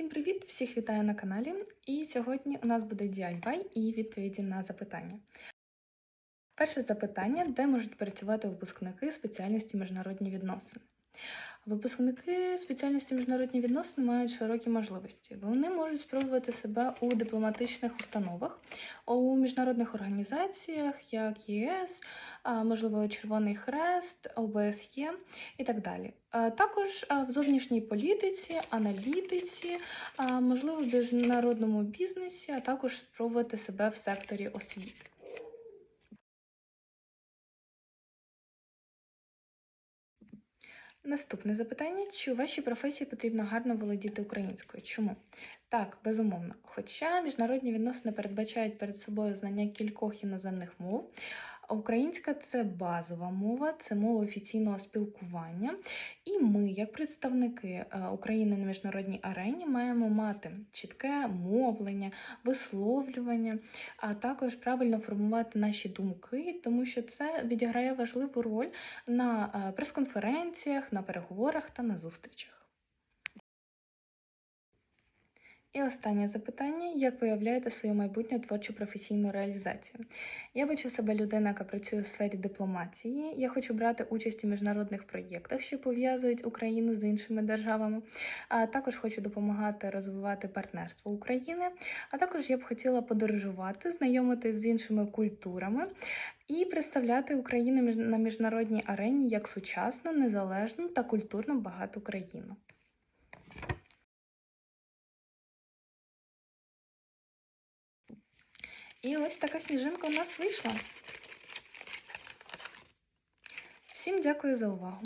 Всім привіт! Всіх вітаю на каналі. І сьогодні у нас буде DIY і відповіді на запитання. Перше запитання: де можуть працювати випускники спеціальності міжнародні відносини? Випускники спеціальності міжнародні відносини мають широкі можливості. Вони можуть спробувати себе у дипломатичних установах, у міжнародних організаціях, як ЄС, можливо, Червоний Хрест, ОБСЄ і так далі. Також в зовнішній політиці, аналітиці, можливо, в міжнародному бізнесі, а також спробувати себе в секторі освіти. Наступне запитання: чи у вашій професії потрібно гарно володіти українською? Чому? Так, безумовно. Хоча міжнародні відносини передбачають перед собою знання кількох іноземних мов, українська це базова мова, це мова офіційного спілкування. І ми, як представники е, України на міжнародній арені, маємо мати чітке мовлення, висловлювання, а також правильно формувати наші думки, тому що це відіграє важливу роль на е, прес-конференціях, на переговорах та на зустрічах. І останнє запитання: як виявляєте свою майбутню творчу професійну реалізацію? Я бачу себе людина, яка працює у сфері дипломатії. Я хочу брати участь у міжнародних проєктах, що пов'язують Україну з іншими державами. А також хочу допомагати розвивати партнерство України. А також я б хотіла подорожувати, знайомитись з іншими культурами і представляти Україну на міжнародній арені як сучасну, незалежну та культурно багату країну. І ось така сніжинка у нас вийшла. Всім дякую за увагу!